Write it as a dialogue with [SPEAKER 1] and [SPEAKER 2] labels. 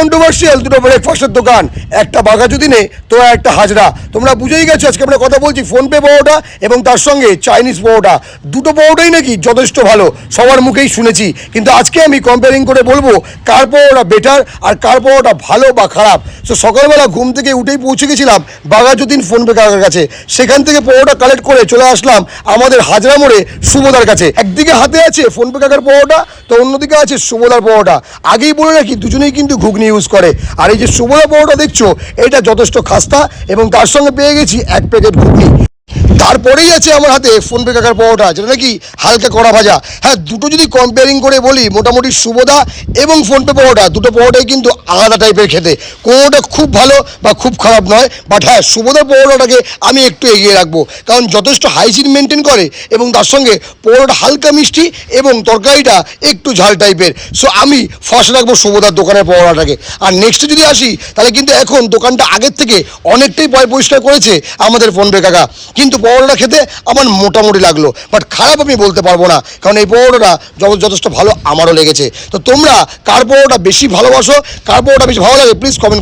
[SPEAKER 1] Controversial দুটো ব্রেকফাস্টের দোকান। একটা বাঘা যদি বাঘাযুদিনে তো একটা হাজরা। তোমরা বুঝেই গেছো, আজকে আমরা কথা বলছি ফোনপে পরোটা এবং তার সঙ্গে চাইনিজ পরোটা। দুটো পরোটাই নাকি যথেষ্ট ভালো, সবার মুখেই শুনেছি। কিন্তু আজকে আমি কম্পেয়ারিং করে বলব কার পরোটা বেটার আর কার পরোটা ভালো বা খারাপ। সো সকালবেলা ঘুম থেকে উঠেই পৌঁছে গেছিলাম বাঘাযুদ্দিন ফোনপে কাকার কাছে। সেখান থেকে পরোটা কালেক্ট করে চলে আসলাম আমাদের হাজরা মোড়ে সুবোদার কাছে। একদিকে হাতে আছে ফোনপে কাকার পরোটা, তো অন্যদিকে আছে সুবোদার পরোটা। আগেই বলে রাখি, দুজনেই কিন্তু ঘুগনি ইউজ করে। আর এই যে সুবোদা পরোটা দেখছ, এটা যথেষ্ট খাস্তা এবং তার সঙ্গে পেয়ে গেছি এক প্যাকেট ঘুগনি তারপরেই আছে আমার হাতে ফোনপে কাকার পরোটা, যেটা নাকি হালকা কড়া ভাজা। হ্যাঁ দুটো যদি কম্পেয়ারিং করে বলি, মোটামুটি সুবোদা এবং ফোনপে পরোটা, দুটো পরোটাই কিন্তু আলাদা টাইপের খেতে। কোনোটা খুব ভালো বা খুব খারাপ নয় বাট হ্যাঁ সুবোদার পরোটাটাকে আমি একটু এগিয়ে রাখব। কারণ যথেষ্ট হাইজিন মেনটেন করে এবং তার সঙ্গে পরোটা হালকা মিষ্টি এবং তরকারিটা একটু ঝাল টাইপের সো আমি ফার্স্ট রাখব সুবোদার দোকানের পরোটাটাকে। আর নেক্সটে যদি আসি, তাহলে কিন্তু এখন দোকানটা আগের থেকে অনেকটাই পয় পরিষ্কার করেছে আমাদের ফোনপে কাকা। কিন্তু পরোটা খেতে আমার মোটামুটি লাগল বাট খারাপ আমি বলতে পারব না, কারণ এই পরোটাটা যথ- যথেষ্ট ভালো আমারও লেগেছে। তো তোমরা কার পরোটা বেশি ভালোবাসো, কার পরোটা বেশি ভালো লাগে প্লিজ কমেন্ট